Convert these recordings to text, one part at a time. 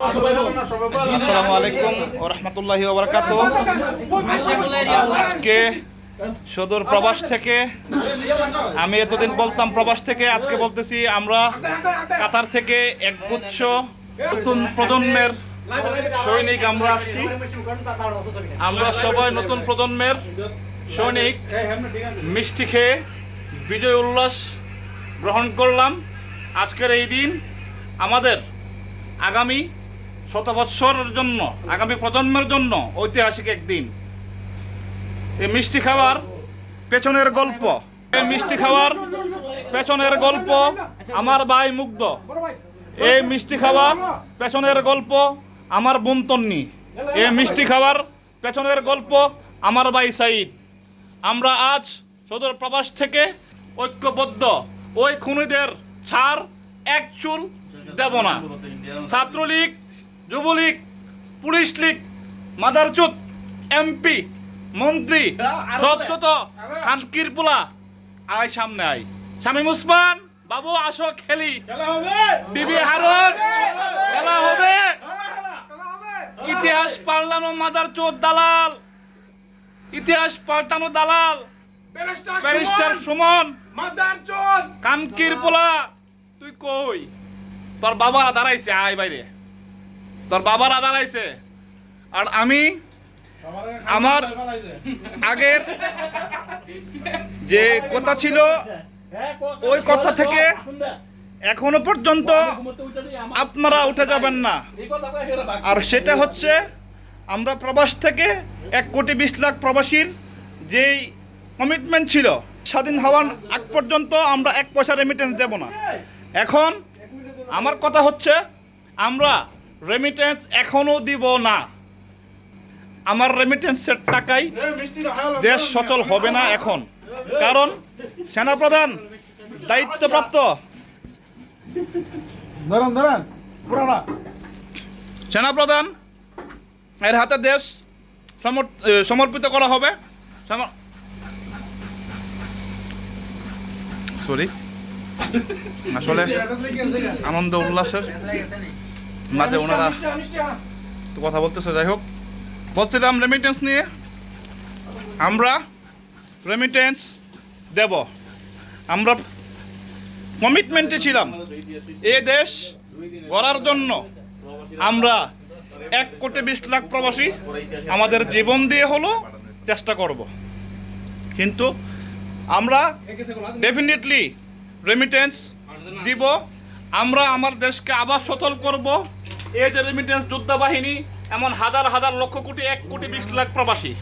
আসসালামু আলাইকুম ও রহমতুল্লাহি ওবরাকাত। আজকে সদর প্রবাস থেকে, আমি এতদিন বলতাম প্রবাস থেকে, আজকে বলতেছি আমরা কাতার থেকে একগুচ্ছ নতুন প্রজন্মের সৈনিক আমরা আসছি। আমরা সবাই নতুন প্রজন্মের সৈনিক। মিষ্টি খেয়ে বিজয় উল্লাস গ্রহণ করলাম। আজকের এই দিন আমাদের আগামী শত বৎসরের জন্য, আগামী প্রজন্মের জন্য ঐতিহাসিক একদিন। এই মিষ্টি খাওয়ার পেছনের গল্প। এই মিষ্টি খাওয়ার পেছনের গল্প আমার ভাই মুগ্ধ। এই মিষ্টি খাওয়ার পেছনের গল্প আমার বুমতন্নি এই মিষ্টি খাওয়ার পেছনের গল্প আমার ভাই সাইদ আমরা আজ সদর প্রবাস থেকে ঐক্যবদ্ধ ওই খুনিদের ছাড় এক চুল দেব না। ছাত্রলীগ যুবলীগ পুলিশ লীগ মাদারচুত এমপি মন্ত্রী সব যত খানকির পোলা আয় সামনে আয়। শামীম উসমান বাবু আসো খেলি বিবি হারুন। খেলা হবে। ইতিহাস পাল্টানো মাদার চোদ দালাল। ইতিহাস পাল্টানো দালাল। ব্যারিস্টার সুমন। কানকির পোলা তুই কই? তোর বাবারা দাঁড়াইছে আয় বাইরে। তোর বাবারা দাঁড়াইছে আর আমি আমার আগের যে কথা ছিল, ওই কথা থেকে এখনও পর্যন্ত আপনারা উঠে যাবেন না। আর সেটা হচ্ছে, আমরা প্রবাস থেকে এক কোটি বিশ লাখ প্রবাসীর যেই কমিটমেন্ট ছিল, স্বাধীন হওয়ার আগ পর্যন্ত আমরা এক পয়সা রেমিটেন্স দেব না। এখন আমার কথা হচ্ছে, আমরা রেমিটেন্স এখনও দিব না। আমার রেমিটেন্সের টাকাই দেশ সচল হবে না এখন। কারণ সেনাপ্রধান দায়িত্বপ্রাপ্ত। সেনাপ্রধান এর হাতে দেশ সমর- সমর্পিত করা হবে। সরি। আসলে আনন্দ উল্লাসের। মাঝে ওনারা তো কথা বলতেছে যাই হোক। বলছিলাম রেমিটেন্স নিয়ে। আমরা রেমিটেন্স দেব। আমরা কমিটমেন্টে ছিলাম। এ দেশ গড়ার জন্য আমরা এক কোটি বিশ লাখ প্রবাসী আমাদের জীবন দিয়ে হলো চেষ্টা করব। কিন্তু আমরা ডেফিনেটলি রেমিটেন্স দিব। আমরা আমার দেশকে আবার সচল করব। এই যে রেমিটেন্স যোদ্ধা বাহিনী এমন হাজার হাজার লক্ষ কোটি, এক কোটি বিশ লাখ প্রবাসী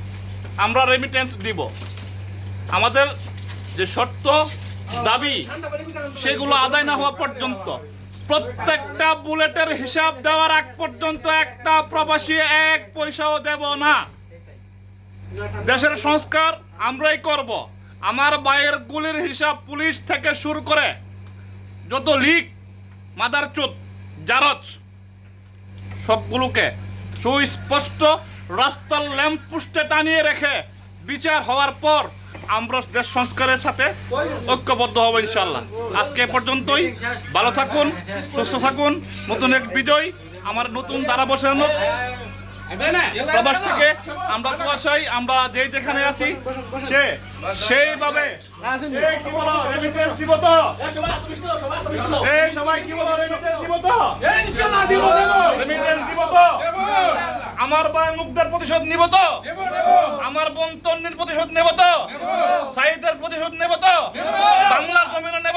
আমরা রেমিটেন্স দিব। আমাদের যে শর্ত, দাবি, সেগুলো আদায় না হওয়া পর্যন্ত, প্রত্যেকটা বুলেটের হিসাব দেওয়ার আগ পর্যন্ত একটা প্রবাসী এক পয়সাও দেব না। দেশের সংস্কার আমরাই করব। আমার বাইয়ের গুলির হিসাব পুলিশ থেকে শুরু করে যত লিগ মাদারচুত জারজ সবগুলোকে সুস্পষ্ট রাস্তার ল্যাম্প পোস্টে টানিয়ে রেখে বিচার হওয়ার পর আমরা দেশ সংস্কারের সাথে ঐক্যবদ্ধ হব ইনশাল্লাহ আজকে পর্যন্তই। ভালো থাকুন, সুস্থ থাকুন। নতুন এক বিজয় আমার নতুন দ্বারা বসানো প্রবাস থেকে আমরা তো চাই, আমরা যে যেখানে আছি, সে সেইভাবে সবাই কি বলো আমার বায় মুগ্ধার প্রতিশোধ নিব তো? আমার বোন প্রতিশোধ নেব তো? সাইদের প্রতিশোধ নেব তো? বাংলার জমিনে নেব